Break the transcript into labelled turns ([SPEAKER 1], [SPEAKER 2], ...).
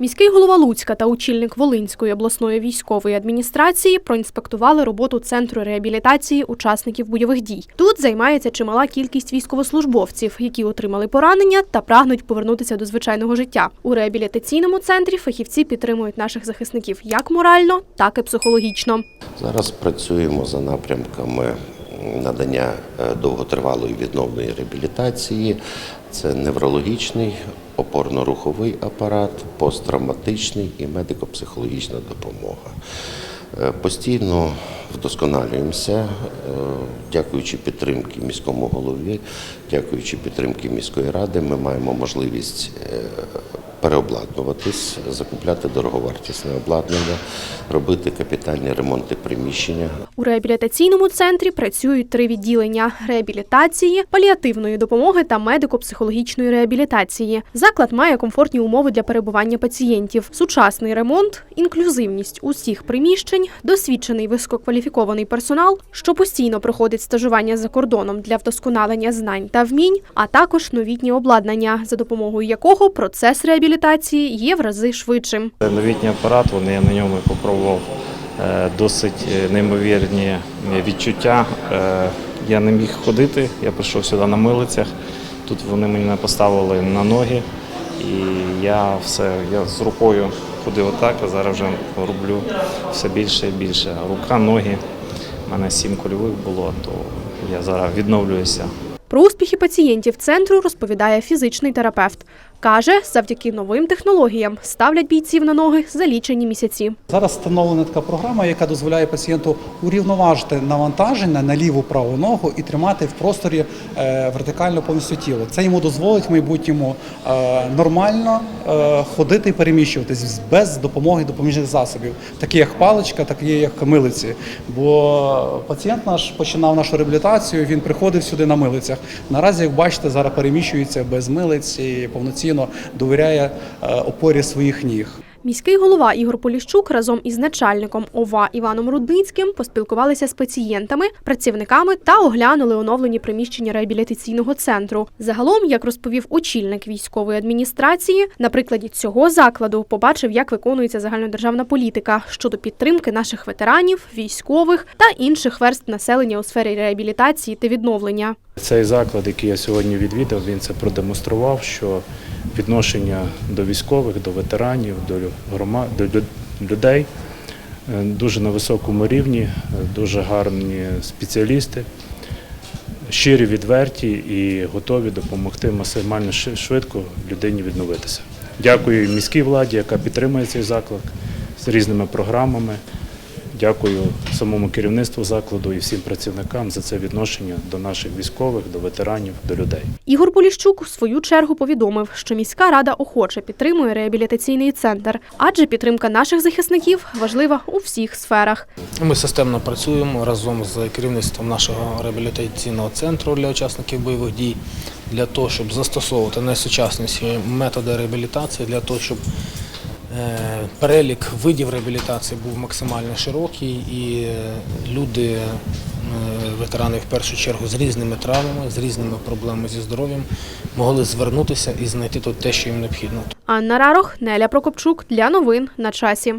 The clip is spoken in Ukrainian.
[SPEAKER 1] Міський голова Луцька та очільник Волинської обласної військової адміністрації проінспектували роботу центру реабілітації учасників бойових дій. Тут займається чимала кількість військовослужбовців, які отримали поранення та прагнуть повернутися до звичайного життя. У реабілітаційному центрі фахівці підтримують наших захисників як морально, так і психологічно.
[SPEAKER 2] Зараз працюємо за напрямками надання е, довготривалої відновної реабілітації. Це неврологічний, опорно-руховий апарат, посттравматичний і медико-психологічна допомога. Е, Постійно вдосконалюємося, е, дякуючи підтримки міському голові, дякуючи підтримки міської ради, ми маємо можливість переобладнуватись, закупляти дороговартісне обладнання, робити капітальні ремонти приміщення.
[SPEAKER 1] У реабілітаційному центрі працюють три відділення: реабілітації, паліативної допомоги та медико-психологічної реабілітації. Заклад має комфортні умови для перебування пацієнтів, сучасний ремонт, інклюзивність усіх приміщень, досвідчений висококваліфікований персонал, що постійно проходить стажування за кордоном для вдосконалення знань та вмінь, а також новітнє обладнання, за допомогою якого процес реабілітації є в рази швидшим.
[SPEAKER 3] Новітній апарат, вони я на ньому попробував е, досить е, неймовірні відчуття. Е, Я не міг ходити, я прийшов сюди на милицях. Тут вони мене поставили на ноги, і я все, я з рукою ходив отак, а зараз вже роблю все більше і більше. Рука, ноги. У мене сім кульових було, то я зараз відновлююся.
[SPEAKER 1] Про успіхи пацієнтів центру розповідає фізичний терапевт. Каже, завдяки новим технологіям ставлять бійців на ноги за лічені місяці.
[SPEAKER 4] Зараз встановлена така програма, яка дозволяє пацієнту урівноважити навантаження на ліву праву ногу і тримати в просторі е, вертикально повністю тіло. Це йому дозволить в майбутньому е, нормально е, ходити і переміщуватись без допомоги допоміжних засобів, такі як паличка, такі як милиці. Бо пацієнт наш починав нашу реабілітацію, він приходив сюди на милицях. Наразі, як бачите, зараз переміщується без милиць і повноцінно довіряє е, опорі своїх ніг.
[SPEAKER 1] Міський голова Ігор Поліщук разом із начальником ОВА Іваном Рудницьким поспілкувалися з пацієнтами, працівниками та оглянули оновлені приміщення реабілітаційного центру. Загалом, як розповів очільник військової адміністрації, на прикладі цього закладу побачив, як виконується загальнодержавна політика щодо підтримки наших ветеранів, військових та інших верств населення у сфері реабілітації та відновлення.
[SPEAKER 3] Цей заклад, який я сьогодні відвідав, він це продемонстрував, що відношення до військових, до ветеранів, до грома- до людей е, дуже на високому рівні, е, дуже гарні спеціалісти, щирі, відверті і готові допомогти максимально швидко людині відновитися. Дякую міській владі, яка підтримує цей заклад з різними програмами. Дякую самому керівництву закладу і всім працівникам за це відношення до наших військових, до ветеранів, до людей.
[SPEAKER 1] Ігор Поліщук у свою чергу повідомив, що міська рада охоче підтримує реабілітаційний центр, адже підтримка наших захисників важлива у всіх сферах.
[SPEAKER 5] Ми системно працюємо разом з керівництвом нашого реабілітаційного центру для учасників бойових дій для того, щоб застосовувати найсучасніші методи реабілітації, для того, щоб перелік видів реабілітації був максимально широкий і е, люди, е, ветерани в першу чергу з різними травмами, з різними проблемами зі здоров'ям, могли звернутися і знайти тут те, що їм необхідно.
[SPEAKER 1] Анна Рарох, Неля Прокопчук для новин на часі.